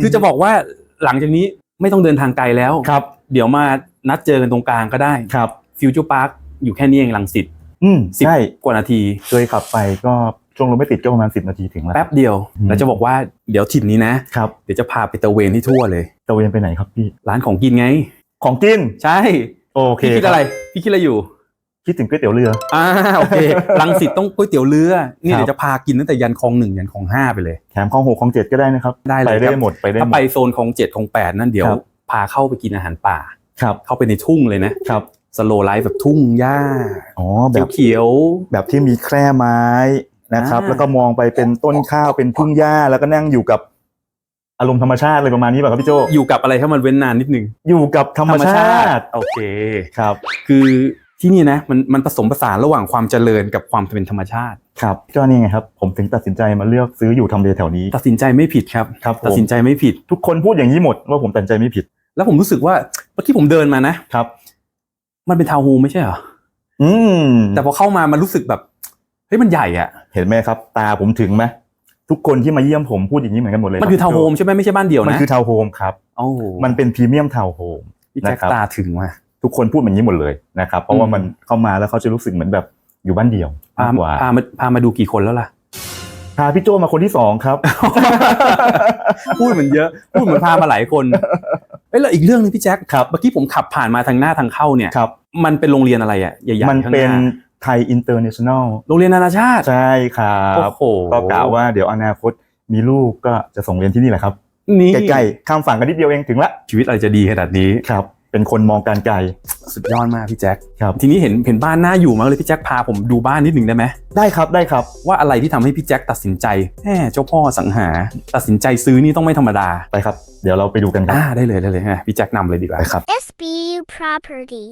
คือจะบอกว่าหลังจากนี้ไม่ต้องเดินทางไกลแล้วครับ เดี๋ยวมานัดเจอกันตรงกลางก็ได้ครับฟิวเจอร์พาร์คอยู่แค่นี้เองลังสิตอืมสิบใช่กว่านาทีเคยขับไปก็ช่วงรถไม่ติดก็ประมาณสิบนาทีถึงแล้วแป๊บเดียวอืมแล้วจะบอกว่าเดี๋ยวถิ่นนี้นะครับเดี๋ยวจะพาไปตะเวนที่ทั่วเลยตะเวนไปไหนครับพี่ร้านของกินไง ของกินใช่โอเคพี่คิดอะไรพี่คิดอะไรอยู่ คิดถึงก๋วยเตี๋ยวเรือ อ่าโอเคลังสิตต้องก๋วยเตี๋ยวเรือ นี่ครับเดี๋ยวจะพากินตั้งแต่ยันคลองหนึ่งยันคลองห้าไปเลย แถมของหกของเจ็ดก็ได้นะครับ ได้เลยไปคได้รับหมดไปได้ถ้าหมไปดโซนคลองเจ็ดคลองแปดนั่นเดี๋ยวครับพาเข้าไปกินอาหารป่า ครับ เข้าไปในทุ่งเลยนะครับ สโลไลฟ์แบบทุ่งหญ้า อ๋อ แบบเขียว แบบที่มีแคร่ไม้นะครับอ่าแล้วก็มองไปเป็นต้นข้าวเป็นทุ่งหญ้าแล้วก็นั่งอยู่กับอารมณ์ธรรมชาติเลยประมาณนี้ป่ะครับพี่โจๆอยู่กับอะไรถ้ามันเว้นนานนิดนึง อยู่กับธรรมชาติ โอเค ครับ คือ ที่นี่นะมันมันผสมผสานระหว่างความเจริญกับความเป็นธรรมชาติ ครับก็นี่ไงครับผมถึงตัดสินใจมาเลือกซื้ออยู่ทำเลแถวนี้ ตัดสินใจไม่ผิดครับ ครับผม ตัดสินใจไม่ผิด ทุกคนพูดอย่างนี้หมดว่าผมตัดสินใจไม่ผิดแล้วผมรู้สึกว่าเมื่อกี้ผมเดินมานะ ครับ มันเป็นทาวน์โฮมไม่ใช่เหรอ อืมแต่พอเข้ามามันรู้สึกแบบเฮ้ยมันใหญ่อะเห็นไหมครับ ตาผมถึงไหมทุกคนที่มาเยี่ยมผมพูดอย่างนี้เหมือนกันหมดเลยมันคือรับทาวน์โฮมใช่ไหมไม่ใช่บ้านเดี่ยวมันนะคือทาวน์โฮมครับ โอ้มันเป็นพรีเมียมทาวน์โฮม พี่แจ็คนะครับ ตาถึงว่ะ ทุกคนพูดแบบนี้หมดเลยนะครับเพราะว่าอืมมันเข้ามาแล้วเขาจะรู้สึกเหมือนแบบอยู่บ้านเดี่ยวพามากกว่าพามาพามาดูกี่คนแล้วล่ะ พาพี่โจมาคนที่สองครับ พูดเหมือนเยอะ พูดเหมือนพามาหลายคนเอ้ยแล้วอีกเรื่องหนึงพี่แจ็คครับเมื่อกี้ผมขับผ่านมาทางหน้าทางเข้าเนี่ยครับมันเป็นโรงเรียนอะไรอะใหญ่ๆมันข้างหเป็นน้าไทยอินเตอร์เนชั่นแนลโรงเรียนนานาชาติใช่ครัโอ้บโหก็กล่าวว่าเดี๋ยวอนาคตมีลูกก็จะส่งเรียนที่นี่แหละครับนี่ใกล้ๆข้ามฝั่งกันนิดเดียวเองถึงละชีวิตอะไรจะดีขนาดนี้ครับ เป็นคนมองการไกล สุดยอดมากพี่แจ็คครับ ทีนี้เห็นเห็นบ้านน่าอยู่มากเลยพี่แจ็คพาผมดูบ้านนิดหนึ่งได้ไหมได้ครับได้ครับ ว่าอะไรที่ทำให้พี่แจ็คตัดสินใจแหมเจ้าพ่อสังหา ตัดสินใจซื้อนี่ต้องไม่ธรรมดาไปครับ เดี๋ยวเราไปดูกันครับ อ่าได้เลยได้เลยฮะพี่แจ็คนำเลยดีกว่าไปครับ SBU Property